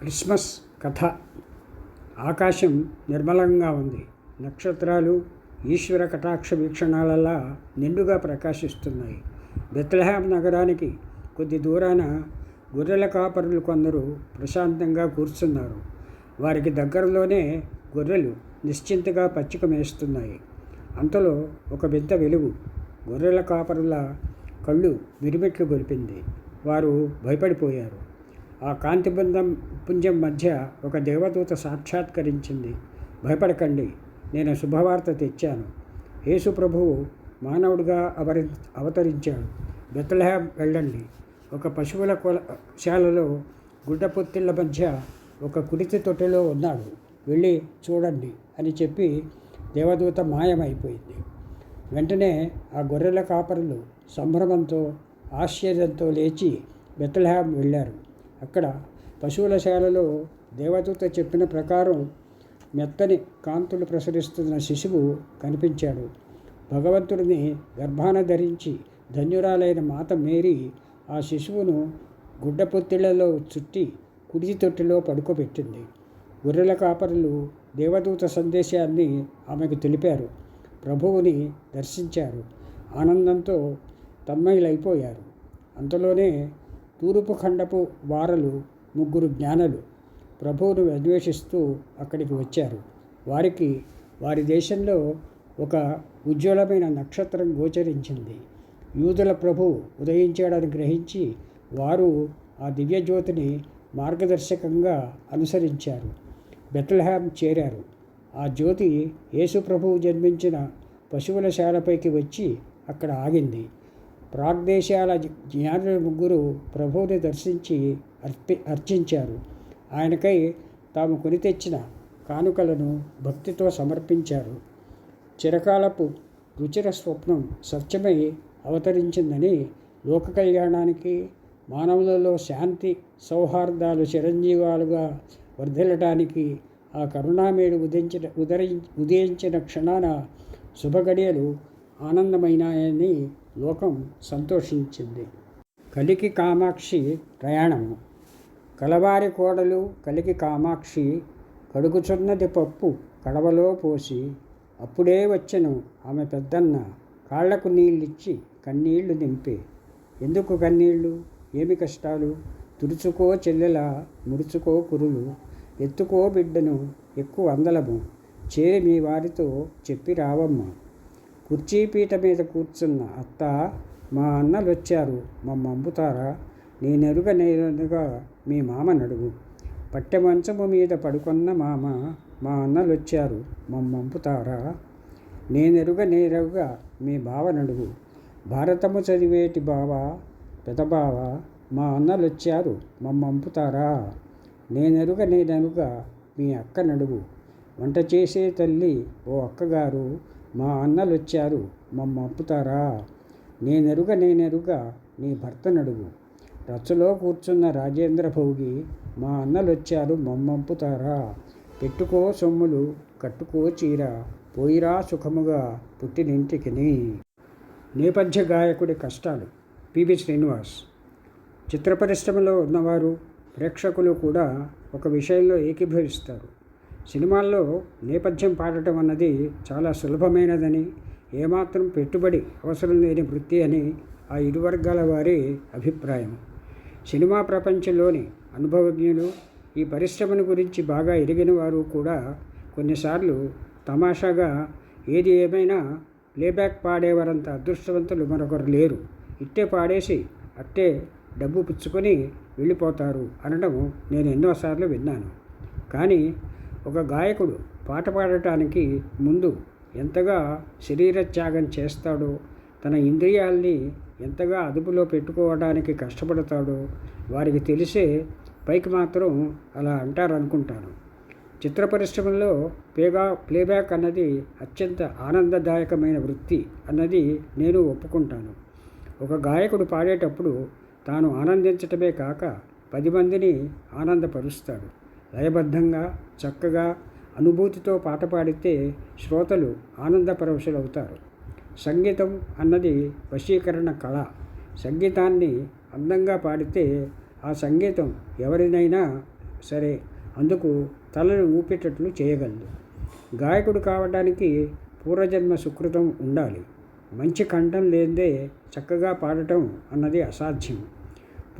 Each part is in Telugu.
క్రిస్మస్ కథ. ఆకాశం నిర్మలంగా ఉంది. నక్షత్రాలు ఈశ్వర కటాక్ష వీక్షణాలలా నిండుగా ప్రకాశిస్తున్నాయి. బెత్లహాం నగరానికి కొద్ది దూరాన గొర్రెల కాపరులు కొందరు ప్రశాంతంగా కూర్చున్నారు. వారికి దగ్గరలోనే గొర్రెలు నిశ్చింతగా పచ్చిక మేస్తున్నాయి. అంతలో ఒక వింత వెలుగు గొర్రెల కాపరుల కళ్ళు విరిమిట్లు గొలిపింది. వారు భయపడిపోయారు. ఆ కాంతి బృందం పుంజం మధ్య ఒక దేవదూత సాక్షాత్కరించింది. భయపడకండి నేను శుభవార్త తెచ్చాను. యేసు ప్రభువు మానవుడిగా అవరి అవతరించాడు. బెత్తలహ్యాం వెళ్ళండి. ఒక పశువుల కొల శాలలో గుడ్డపొత్తిళ్ళ మధ్య ఒక కుడితి తొట్టెలో ఉన్నాడు. వెళ్ళి చూడండి అని చెప్పి దేవదూత మాయమైపోయింది. వెంటనే ఆ గొర్రెల కాపరులు సంభ్రమంతో ఆశ్చర్యంతో లేచి బెత్తలహ్యాం వెళ్ళారు. అక్కడ పశువుల శాలలో దేవదూత చెప్పిన ప్రకారం మెత్తని కాంతులు ప్రసరిస్తున్న శిశువు కనిపించాడు. భగవంతుడిని గర్భాన ధరించి ధన్యురాలైన మాత మేరీ ఆ శిశువును గుడ్డపొత్తిళ్ళలో చుట్టి కుడిచి తొట్టిలో పడుకోబెట్టింది. గొర్రెల కాపరులు దేవదూత సందేశాన్ని ఆమెకు తెలిపారు. ప్రభువుని దర్శించారు. ఆనందంతో తన్మయులైపోయారు. అంతలోనే తూర్పు ఖండపు వారలు ముగ్గురు జ్ఞానులు ప్రభువును అన్వేషిస్తూ అక్కడికి వచ్చారు. వారికి వారి దేశంలో ఒక ఉజ్వలమైన నక్షత్రం గోచరించింది. యూదుల ప్రభు ఉదయించాడని గ్రహించి వారు ఆ దివ్యజ్యోతిని మార్గదర్శకంగా అనుసరించారు. బెత్లహాం చేరారు. ఆ జ్యోతి యేసు ప్రభువు జన్మించిన పశువుల శాలపైకి వచ్చి అక్కడ ఆగింది. ప్రాగ్దేశాల జ్ఞానుల ముగ్గురు ప్రభువుని దర్శించి అర్పి అర్చించారు. ఆయనకై తాము కొని తెచ్చిన కానుకలను భక్తితో సమర్పించారు. చిరకాలపు రుచిర స్వప్నం సత్యమై అవతరించిందని లోక కళ్యాణానికి మానవులలో శాంతి సౌహార్దాలు చిరంజీవాలుగా వర్ధిల్లటానికి ఆ కరుణామేడు ఉదయించిన ఉదరి ఉదయించిన క్షణాన శుభగడియలు ఆనందమైనాయని లోకం సంతోషించింది. కలికి కామాక్షి ప్రయాణము. కలవారి కోడలు కలికి కామాక్షి కడుగుచున్నది పప్పు కడవలో పోసి అప్పుడే వచ్చెను ఆమె పెద్దన్న కాళ్ళకు నీళ్ళిచ్చి కన్నీళ్ళు నింపే. ఎందుకు కన్నీళ్ళు ఏమి కష్టాలు? తుడుచుకో చెల్లెల ముడుచుకో కురులు ఎత్తుకో బిడ్డను ఎక్కువ అందలము. చేరి మీ వారితో చెప్పి రావమ్మ. కుర్చీపీట మీద కూర్చున్న అత్త మా అన్నలు వచ్చారు మమ్మ అమ్ముతారా నేనెరుగ నేరుగా మీ మామ నడుగు పట్టె మంచము మీద పడుకున్న మామ మా అన్నలు వచ్చారు మమ్మ అంపుతారా నేనెరుగ నేరుగా మీ బావ నడుగు భారతము చదివేటి బావ పెదబావ మా అన్నలు వచ్చారు మమ్మ అంపుతారా నేనెరుగ నేనెరుగా మీ అక్క నడుగు వంట చేసే తల్లి ఓ అక్కగారు మా అన్నలు వచ్చారు మమ్మంపుతారా నేనెరుగ నేనెరుగ నీ భర్తనడుగు. రచ్చలో కూర్చున్న రాజేంద్ర భోగి మా అన్నలు వచ్చారు మమ్మంపుతారా పెట్టుకో సొమ్ములు కట్టుకో చీర పోయిరా సుఖముగా పుట్టినింటికిని. నేపథ్య గాయకుడి కష్టాలు. పిబి శ్రీనివాస్. చిత్ర పరిశ్రమలో ఉన్నవారు ప్రేక్షకులు కూడా ఒక విషయంలో ఏకీభవిస్తారు. సినిమాల్లో నేపథ్యం పాడటం అన్నది చాలా సులభమైనదని ఏమాత్రం పెట్టుబడి అవసరం లేని వృత్తి అని ఆ ఇరు వర్గాల వారి అభిప్రాయం. సినిమా ప్రపంచంలోని అనుభవజ్ఞులు ఈ పరిశ్రమను గురించి బాగా ఎరిగిన వారు కూడా కొన్నిసార్లు తమాషాగా ఏది ఏమైనా ప్లేబ్యాక్ పాడేవారంత అదృష్టవంతులు మరొకరు లేరు. ఇట్టే పాడేసి అట్టే డబ్బు పుచ్చుకొని వెళ్ళిపోతారు అనడం నేను ఎన్నోసార్లు విన్నాను. కానీ ఒక గాయకుడు పాట పాడటానికి ముందు ఎంతగా శరీర త్యాగం చేస్తాడో తన ఇంద్రియాల్ని ఎంతగా అదుపులో పెట్టుకోవడానికి కష్టపడతాడో వారికి తెలిసే పైకి మాత్రం అలా అంటారనుకుంటాను. చిత్ర పరిశ్రమలో పేగా ప్లేబ్యాక్ అన్నది అత్యంత ఆనందదాయకమైన వృత్తి అన్నది నేను ఒప్పుకుంటాను. ఒక గాయకుడు పాడేటప్పుడు తాను ఆనందించటమే కాక పది మందిని ఆనందపరుస్తాడు. లయబద్ధంగా చక్కగా అనుభూతితో పాట పాడితే శ్రోతలు ఆనందపరవశులవుతారు. సంగీతం అన్నది వశీకరణ కళ. సంగీతాన్ని అందంగా పాడితే ఆ సంగీతం ఎవరినైనా సరే అందుకు తలను ఊపేటట్లు చేయగలదు. గాయకుడు కావడానికి పూర్వజన్మ సుకృతం ఉండాలి. మంచి కంఠం లేదే చక్కగా పాడటం అన్నది అసాధ్యం.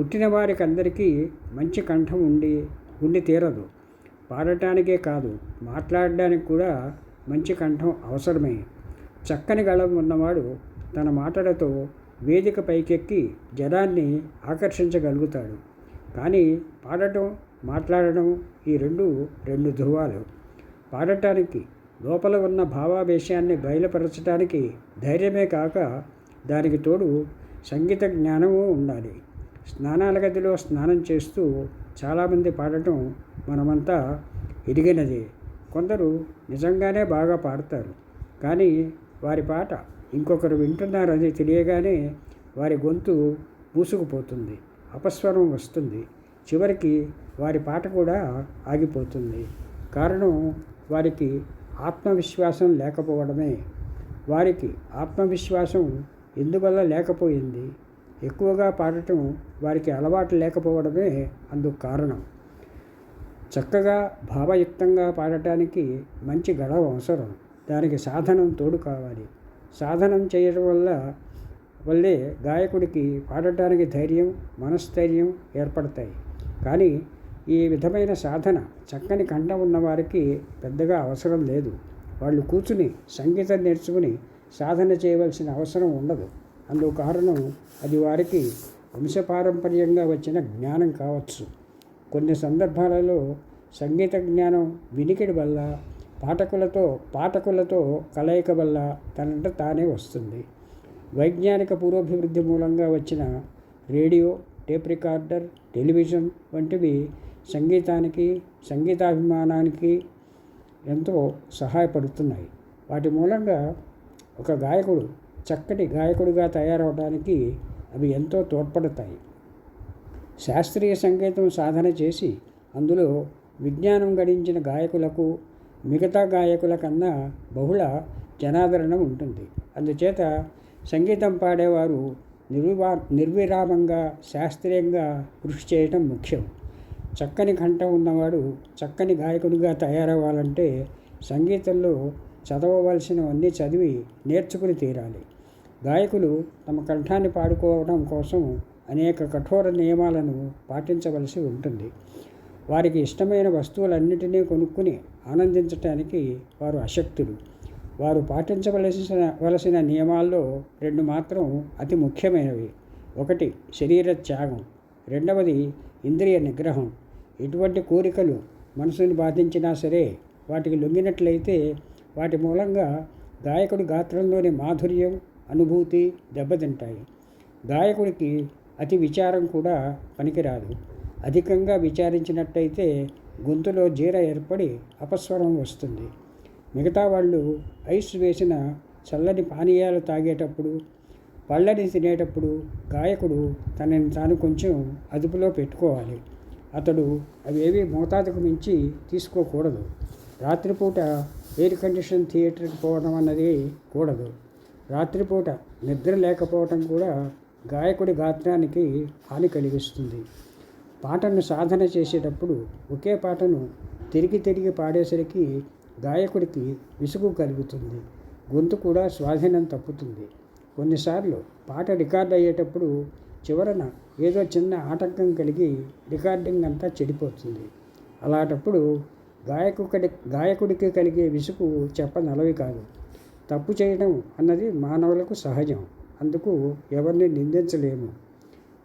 పుట్టిన వారికి అందరికీ మంచి కంఠం ఉండి ఉండి తీరదు. పాడటానికే కాదు మాట్లాడడానికి కూడా మంచి కంఠం అవసరమే. చక్కని గళం ఉన్నవాడు తన మాటలతో వేదిక పైకెక్కి జనాన్ని ఆకర్షించగలుగుతాడు. కానీ పాడటం మాట్లాడడం ఈ రెండు రెండు ధృవాలు. పాడటానికి లోపల ఉన్న భావావేశాన్ని బయలుపరచడానికి ధైర్యమే కాక దానికి తోడు సంగీత జ్ఞానము ఉండాలి. స్నానాల గదిలో స్నానం చేస్తూ చాలామంది పాడటం మనమంతా ఎదిగినదే. కొందరు నిజంగానే బాగా పాడతారు. కానీ వారి పాట ఇంకొకరు వింటున్నారని తెలియగానే వారి గొంతు మూసుకుపోతుంది. అపస్వరం వస్తుంది. చివరికి వారి పాట కూడా ఆగిపోతుంది. కారణం వారికి ఆత్మవిశ్వాసం లేకపోవడమే. వారికి ఆత్మవిశ్వాసం ఎందువల్ల లేకపోయింది? ఎక్కువగా పాడటం వారికి అలవాటు లేకపోవడమే అందుకు కారణం. చక్కగా భావయుక్తంగా పాడటానికి మంచి గడవ అవసరం. దానికి సాధనం తోడు కావాలి. సాధనం చేయడం వల్ల వల్లే గాయకుడికి పాడటానికి ధైర్యం మనస్థైర్యం ఏర్పడతాయి. కానీ ఈ విధమైన సాధన చక్కని కంఠం ఉన్నవారికి పెద్దగా అవసరం లేదు. వాళ్ళు కూర్చుని సంగీతం నేర్చుకుని సాధన చేయవలసిన అవసరం ఉండదు. అందుకు కారణం అది వారికి వంశపారంపర్యంగా వచ్చిన జ్ఞానం కావచ్చు. కొన్ని సందర్భాలలో సంగీత జ్ఞానం వినికిడి వల్ల పాఠకులతో పాఠకులతో కలయిక వల్ల తనంట తానే వస్తుంది. వైజ్ఞానిక పూర్వాభివృద్ధి మూలంగా వచ్చిన రేడియో టేప్ రికార్డర్ టెలివిజన్ వంటివి సంగీతానికి సంగీతాభిమానానికి ఎంతో సహాయపడుతున్నాయి. వాటి మూలంగా ఒక గాయకుడు చక్కటి గాయకుడిగా తయారవడానికి అవి ఎంతో తోడ్పడతాయి. శాస్త్రీయ సంగీతం సాధన చేసి అందులో విజ్ఞానం గడించిన గాయకులకు మిగతా గాయకుల కన్నా బహుళ జనాదరణ ఉంటుంది. అందుచేత సంగీతం పాడేవారు నిర్వివా నిర్విరామంగా శాస్త్రీయంగా కృషి చేయటం ముఖ్యం. చక్కని కంఠం ఉన్నవాడు చక్కని గాయకుడిగా తయారవ్వాలంటే సంగీతంలో చదవవలసినవన్నీ చదివి నేర్చుకుని తీరాలి. గాయకులు తమ కంఠాన్ని పాడుకోవడం కోసం అనేక కఠోర నియమాలను పాటించవలసి ఉంటుంది. వారికి ఇష్టమైన వస్తువులన్నిటినీ కొనుక్కుని ఆనందించటానికి వారు అశక్తులు. వారు పాటించవలసిన వలసిన నియమాల్లో రెండు మాత్రం అతి ముఖ్యమైనవి. ఒకటి శరీర త్యాగం. రెండవది ఇంద్రియ నిగ్రహం. ఎటువంటి కోరికలు మనసుని బాధించినా సరే వాటికి లొంగినట్లయితే వాటి మూలంగా గాయకుడి గాత్రంలోని మాధుర్యం అనుభూతి దెబ్బతింటాయి. గాయకుడికి అతి విచారం కూడా పనికిరాదు. అధికంగా విచారించినట్టయితే గొంతులో జీర ఏర్పడి అపస్వరం వస్తుంది. మిగతా వాళ్ళు ఐస్ వేసిన చల్లని పానీయాలు తాగేటప్పుడు పళ్ళని తినేటప్పుడు గాయకుడు తనని తాను కొంచెం అదుపులో పెట్టుకోవాలి. అతడు అవేవి మోతాదుకు మించి తీసుకోకూడదు. రాత్రిపూట ఎయిర్ కండిషన్ థియేటర్కి పోవడం అన్నది కూడదు. రాత్రిపూట నిద్ర లేకపోవడం కూడా గాయకుడి గాత్రానికి హాని కలిగిస్తుంది. పాటను సాధన చేసేటప్పుడు ఒకే పాటను తిరిగి తిరిగి పాడేసరికి గాయకుడికి విసుగు కలుగుతుంది. గొంతు కూడా స్వాధీనం తప్పుతుంది. కొన్నిసార్లు పాట రికార్డ్ అయ్యేటప్పుడు చివరన ఏదో చిన్న ఆటంకం కలిగి రికార్డింగ్ అంతా చెడిపోతుంది. అలాంటప్పుడు గాయకుడి గాయకుడికి కలిగే విసుగు చెప్పనలవి కాదు. తప్పు చేయడం అన్నది మానవులకు సహజం. అందుకు ఎవరిని నిందించలేము.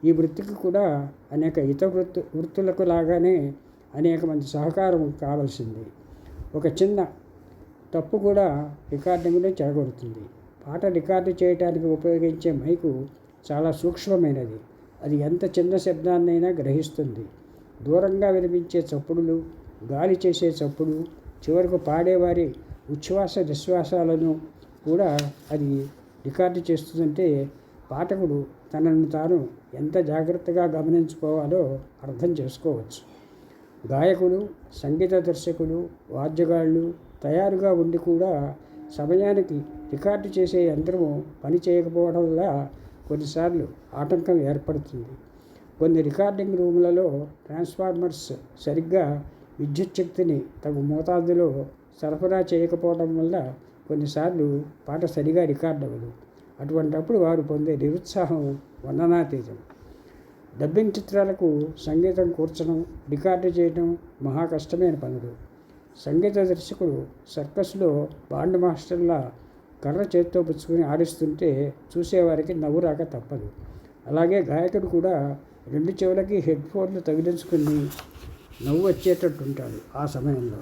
ఈ వృత్తికి కూడా అనేక ఇతర వృత్తి వృత్తులకు లాగానే అనేక మంది సహకారం కావాల్సింది. ఒక చిన్న తప్పు కూడా రికార్డింగ్లో చేకూరుతుంది పాట రికార్డు చేయడానికి ఉపయోగించే మైకు చాలా సూక్ష్మమైనది. అది ఎంత చిన్న శబ్దాన్నైనా గ్రహిస్తుంది. దూరంగా వినిపించే చప్పుడులు గాలి చేసే చప్పుడు చివరకు పాడేవారి ఉచ్ఛ్వాస నిశ్వాసాలను కూడా అది రికార్డు చేస్తుందంటే పాఠకుడు తనను తాను ఎంత జాగ్రత్తగా గమనించుకోవాలో అర్థం చేసుకోవచ్చు. గాయకులు సంగీత దర్శకులు వాద్యగాళ్ళు తయారుగా ఉండి కూడా సమయానికి రికార్డు చేసే యంత్రము పని చేయకపోవడం వల్ల కొన్నిసార్లు ఆటంకం ఏర్పడుతుంది. కొన్ని రికార్డింగ్ రూములలో ట్రాన్స్ఫార్మర్స్ సరిగ్గా విద్యుత్ శక్తిని తగు మోతాదులో సరఫరా చేయకపోవడం వల్ల కొన్నిసార్లు పాట సరిగా రికార్డ్ అవ్వదు అటువంటప్పుడు వారు పొందే నిరుత్సాహం వందనాతీతం. డబ్బింగ్ చిత్రాలకు సంగీతం కూర్చడం రికార్డు చేయడం మహా కష్టమైన పనులు. సంగీత దర్శకుడు సర్కస్లో బాండ్ మాస్టర్లా కర్ర చేత్తో పుచ్చుకొని ఆడిస్తుంటే చూసేవారికి నవ్వు రాక తప్పదు. అలాగే గాయకుడు కూడా రెండు చెవులకి హెడ్ ఫోన్లు తగిలించుకుని నవ్వు వచ్చేటట్టు ఉంటాడు ఆ సమయంలో.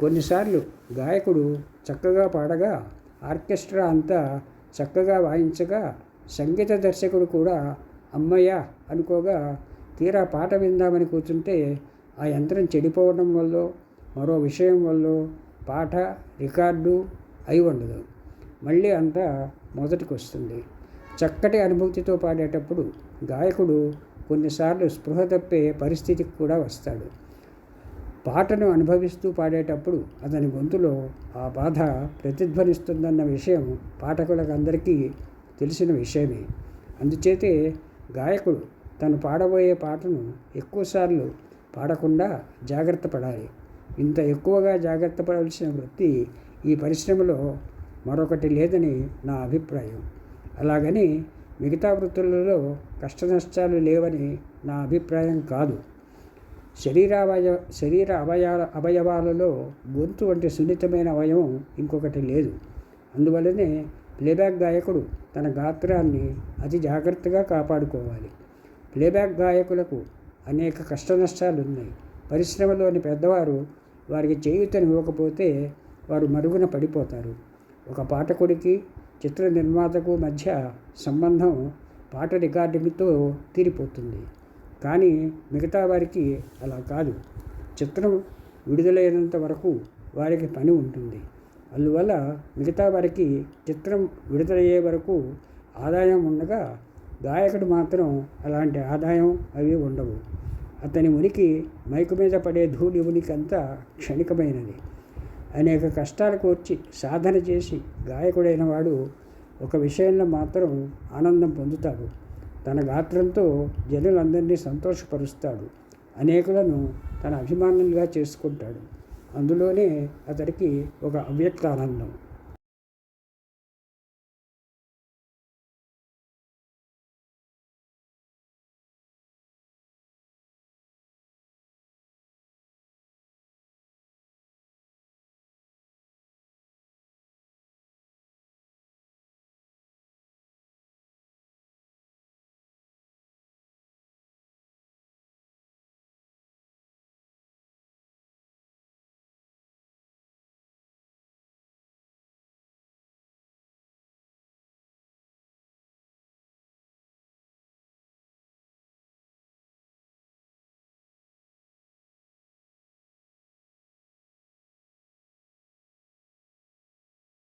కొన్నిసార్లు గాయకుడు చక్కగా పాడగా ఆర్కెస్ట్రా అంతా చక్కగా వాయించగా సంగీత దర్శకుడు కూడా అమ్మయ్య అనుకోగా తీరా పాట విందామని కూర్చుంటే ఆ యంత్రం చెడిపోవడం వల్ల మరో విషయం వల్ల పాట రికార్డు అయి ఉండదు. మళ్ళీ అంతా మొదటికి వస్తుంది చక్కటి అనుభూతితో పాడేటప్పుడు గాయకుడు కొన్నిసార్లు స్పృహ తప్పే పరిస్థితికి కూడా వస్తాడు. పాటను అనుభవిస్తూ పాడేటప్పుడు అతని గొంతులో ఆ బాధ ప్రతిధ్వనిస్తుందన్న విషయం పాఠకులకు అందరికీ తెలిసిన విషయమే. అందుచేతే గాయకుడు తను పాడబోయే పాటను ఎక్కువసార్లు పాడకుండా జాగ్రత్త పడాలి. ఇంత ఎక్కువగా జాగ్రత్త పడాల్సిన వృత్తి ఈ పరిశ్రమలో మరొకటి లేదని నా అభిప్రాయం. అలాగని మిగతా వృత్తులలో కష్టనష్టాలు లేవని నా అభిప్రాయం కాదు. శరీరావయ శరీర అవయవ అవయవాలలో గొంతు వంటి సున్నితమైన అవయవం ఇంకొకటి లేదు. అందువలనే ప్లేబ్యాక్ గాయకుడు తన గాత్రాన్ని అతి జాగ్రత్తగా కాపాడుకోవాలి. ప్లేబ్యాక్ గాయకులకు అనేక కష్టనష్టాలు ఉన్నాయి పరిశ్రమలోని పెద్దవారు వారికి చేయూతను ఇవ్వకపోతే వారు మరుగున పడిపోతారు. ఒక పాఠకుడికి చిత్ర నిర్మాతకు మధ్య సంబంధం పాట రికార్డింగ్తో తీరిపోతుంది. కానీ మిగతా వారికి అలా కాదు. చిత్రం విడుదలైనంత వరకు వారికి పని ఉంటుంది. అందువల్ల మిగతా వారికి చిత్రం విడుదలయ్యే వరకు ఆదాయం ఉండగా గాయకుడు మాత్రం అలాంటి ఆదాయం అవి ఉండవు. అతని ఉనికి మైకు మీద పడే ధూళి ఉనికి అంతా క్షణికమైనది. అనేక కష్టాలు కోర్చి సాధన చేసి గాయకుడైన వాడు ఒక విషయంలో మాత్రం ఆనందం పొందుతాడు. తన గాత్రంతో జనులందరినీ సంతోషపరుస్తాడు. అనేకులను తన అభిమానులుగా చేసుకుంటాడు. అందులోనే అతడికి ఒక అవ్యక్త ఆనందం